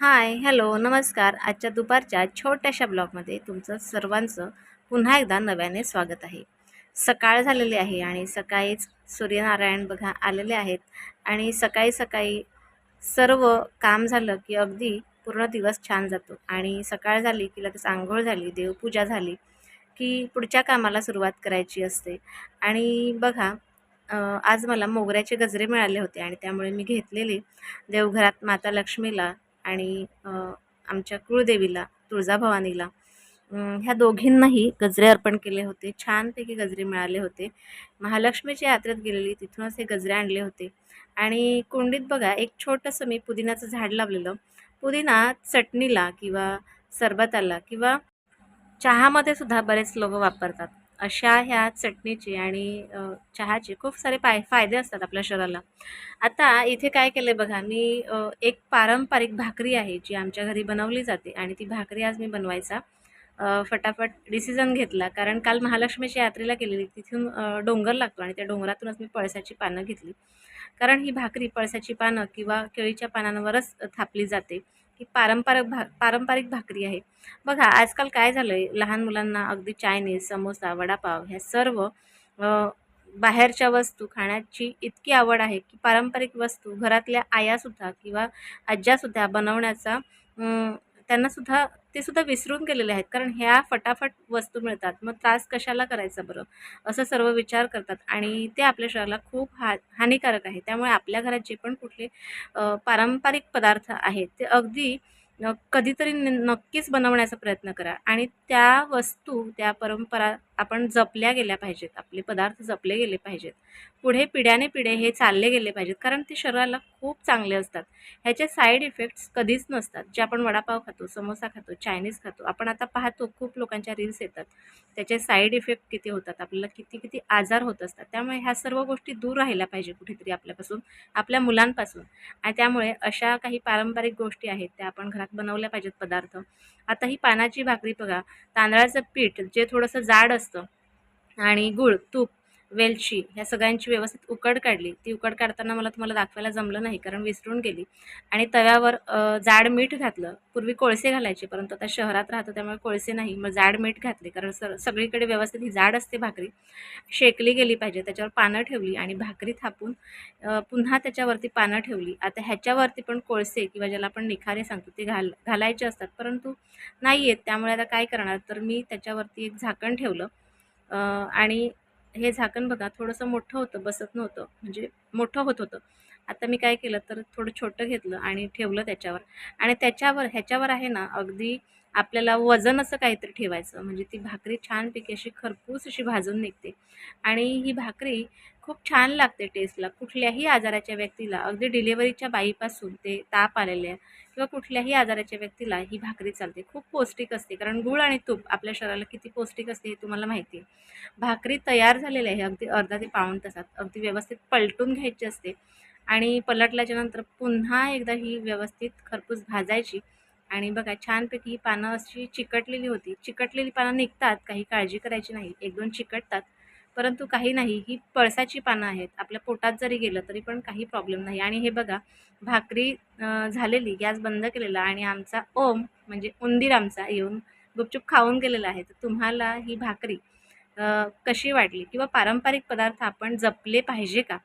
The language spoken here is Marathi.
हाय हॅलो नमस्कार. आजच्या दुपारच्या छोट्याशा ब्लॉगमध्ये तुमचं सर्वांचं पुन्हा एकदा नव्याने स्वागत आहे. सकाळ झालेली आहे आणि सकाळीच सूर्यनारायण बघा आलेले आहेत आणि सकाळी सकाळी सर्व काम झालं की अगदी पूर्ण दिवस छान जातो. आणि सकाळ झाली की लगेच आंघोळ झाली देवपूजा झाली की पुढच्या कामाला सुरुवात करायची असते. आणि बघा आज मला मोगऱ्याचे गजरे मिळाले होते आणि त्यामुळे मी घेतलेले देवघरात माता लक्ष्मीला आणि आमच्या कुळदेवीला तुळजाभवानीला ह्या दोघींनाही गजरे अर्पण केले होते. छानपैकी गजरे मिळाले होते. महालक्ष्मीच्या यात्रेत गेलेली तिथूनच हे गजरे आणले होते. आणि कुंडीत बघा एक छोटंसं मी पुदिनाचं झाड लावलेलं. पुदिना चटणीला किंवा सरबताला किंवा चहामध्ये सुद्धा बरेच लोक वापरतात. अशा ह्या चटणीचे आणि चहाचे खूप सारे पाय फायदे असतात आपल्या शरीराला. आता इथे काय केलं आहे बघा मी एक पारंपरिक भाकरी आहे जी आमच्या घरी बनवली जाते आणि ती भाकरी आज मी बनवायचा. फटाफट डिसिजन घेतला कारण काल महालक्ष्मीच्या यात्रेला गेलेली तिथून डोंगर लागतो आणि त्या डोंगरातूनच मी पळसाची पानं घेतली. कारण ही भाकरी पळसाची पानं किंवा केळीच्या पानांवरच थापली जाते. ही पारंपरिक भा पारंपरिक भाकरी आहे. बघा आजकाल काय झालं आहे लहान मुलांना अगदी चायनीज समोसा वडापाव ह्या सर्व बाहेरच्या वस्तू खाण्याची इतकी आवड आहे की पारंपरिक वस्तू घरातल्या आयासुद्धा किंवा आज्यासुद्धा बनवण्याचा त्यांनासुद्धा ते सुद्धा विसरून गेलेले आहेत. कारण ह्या फटाफट वस्तू मिळतात. मग त्रास कशाला करायचा बरं? असं सर्व विचार करतात. आणि ते आपल्या शरीराला खूप हा हानिकारक आहे. त्यामुळे आपल्या घरात जे पण कुठले पारंपरिक पदार्थ आहेत ते अगदी कधीतरी न नक्कीच बनवण्याचा प्रयत्न करा. आणि त्या वस्तू त्या परंपरा आपण जपल्या गेल्या पाहिजेत आपले पदार्थ जपले गेले पाहिजेत. पुढे पिढ्याने पिढे हे चालले गेले पाहिजेत कारण ते शरीराला खूप चांगले असतात. ह्याचे साईड इफेक्ट्स कधीच नसतात. जे आपण वडापाव खातो समोसा खातो चायनीज खातो आपण आता पाहतो खूप लोकांच्या रील्स येतात. त्याचे साईड इफेक्ट किती होतात आपल्याला किती किती आजार होत असतात. त्यामुळे ह्या सर्व गोष्टी दूर राहिल्या पाहिजे कुठेतरी आपल्यापासून आपल्या मुलांपासून. आणि त्यामुळे अशा काही पारंपरिक गोष्टी आहेत त्या आपण घरात बनवल्या पाहिजेत पदार्थ. आता ही पानाची भाकरी बघा तांदळाचं पीठ जे थोडंसं जाड असतं आणि गूळ तूप वेलची ह्या सगळ्यांची व्यवस्थित उकड काढली. ती उकड काढताना मला तुम्हाला दाखवायला जमलं नाही कारण विसरून गेली. आणि तव्यावर जाड मीठ घातलं. पूर्वी कोळसे घालायचे परंतु आता शहरात राहतो त्यामुळे कोळसे नाही. मग जाड मीठ घातले कारण सर सगळीकडे व्यवस्थित ही जाड असते भाकरी. शेकली गेली पाहिजे त्याच्यावर पानं ठेवली आणि भाकरी थापून पुन्हा त्याच्यावरती पानं ठेवली. आता ह्याच्यावरती पण कोळसे किंवा ज्याला आपण निखारे सांगतो ते घाल घालायचे असतात परंतु नाही आहेत त्यामुळे आता काय करणार? तर मी त्याच्यावरती एक झाकण ठेवलं आणि हे झाकण बघा थोडंसं मोठं होतं बसत नव्हतं म्हणजे मोठं होत होतं. आता मी काय केलं तर थोडं छोटं घेतलं आणि ठेवलं त्याच्यावर. आणि त्याच्यावर ह्याच्यावर आहे ना अगदी आपल्याला वजन असं काहीतरी ठेवायचं. म्हणजे ती भाकरी छानपैकी अशी खरपूस अशी भाजून निघते. आणि ही भाकरी खूप छान लागते टेस्टला. कुठल्याही आजाराच्या व्यक्तीला अगदी डिलेवरीच्या बाईपासून ते ताप आलेल्या किंवा कुठल्याही आजाराच्या व्यक्तीला ही भाकरी चालते. खूप पौष्टिक असते. कारण गूळ आणि तूप आपल्या शरीराला किती पौष्टिक असते हे तुम्हाला माहिती आहे. भाकरी तयार झालेली आहे अगदी अर्धा ते पाऊण तासात. अगदी व्यवस्थित पलटून घ्यायची असते आणि पलटल्याच्या नंतर पुन्हा एकदा ही व्यवस्थित खरपूस भाजायची आणि बघा छानपैकी ही पानं अशी चिकटलेली होती. चिकटलेली पानं निघतात काही काळजी करायची नाही. एक दोन चिकटतात परंतु काही नाही ही पळसाची पानं आहेत. आपल्या पोटात जरी गेलं तरी पण काही प्रॉब्लेम नाही. आणि हे बघा भाकरी झालेली गॅस बंद केलेला आणि आमचा ओम म्हणजे उंदीर आमचा येऊन गुपचूप खाऊन गेलेला आहे. तर तुम्हाला ही भाकरी कशी वाटली? किंवा पारंपरिक पदार्थ आपण जपले पाहिजे का?